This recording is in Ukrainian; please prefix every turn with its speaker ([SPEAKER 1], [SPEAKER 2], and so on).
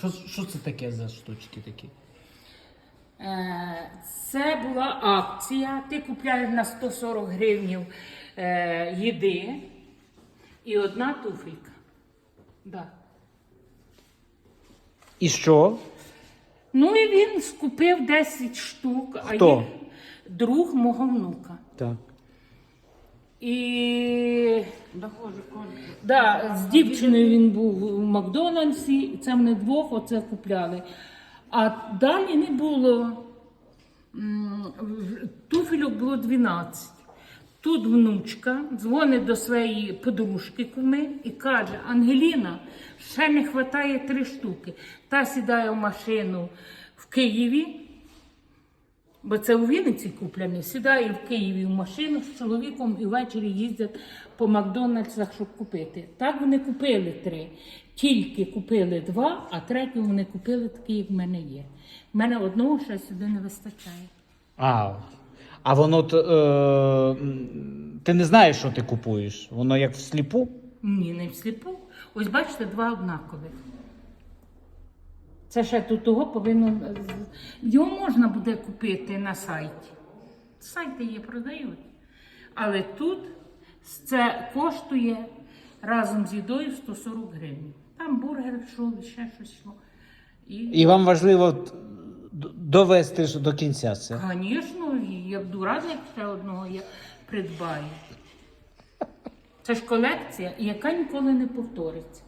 [SPEAKER 1] Що, що це таке за штучки такі?
[SPEAKER 2] Е, Це була акція. Ти купляєш на 140 гривнів е, їди і одна туфелька. Да.
[SPEAKER 1] І що?
[SPEAKER 2] Ну і він скупив 10 штук,
[SPEAKER 1] Хто?
[SPEAKER 2] а є друг мого внука.
[SPEAKER 1] Так.
[SPEAKER 2] І да, з дівчиною він був у Макдональдсі, це вони двох оце купляли. А далі не було. Туфельок було 12. Тут внучка дзвонить до своєї подружки куми і каже: Ангеліна, ще не вистачає три штуки. Та сідає в машину в Києві, Бо це у Вінниці куплений. Сідає в Києві в машину з чоловіком і ввечері їздять по Макдональдсах, щоб купити. Так вони купили три. Тільки купили два, а третю вони купили такий, як в мене є. В мене одного ще сюди не вистачає.
[SPEAKER 1] А, а воно т- е, ти не знаєш, що ти купуєш. Воно як всліпу.
[SPEAKER 2] Ні, не всліпу. Ось бачите, два однакових. Це ще тут того повинно. Його можна буде купити на сайті. Сайти є, продають. Але тут це коштує разом з їдою 140 гривень. Там бургер йшов, ще щось йшло. І,
[SPEAKER 1] І вам важливо довести ж до кінця це.
[SPEAKER 2] звісно, я буду рада, як ще одного я придбаю. Це ж колекція, яка ніколи не повториться.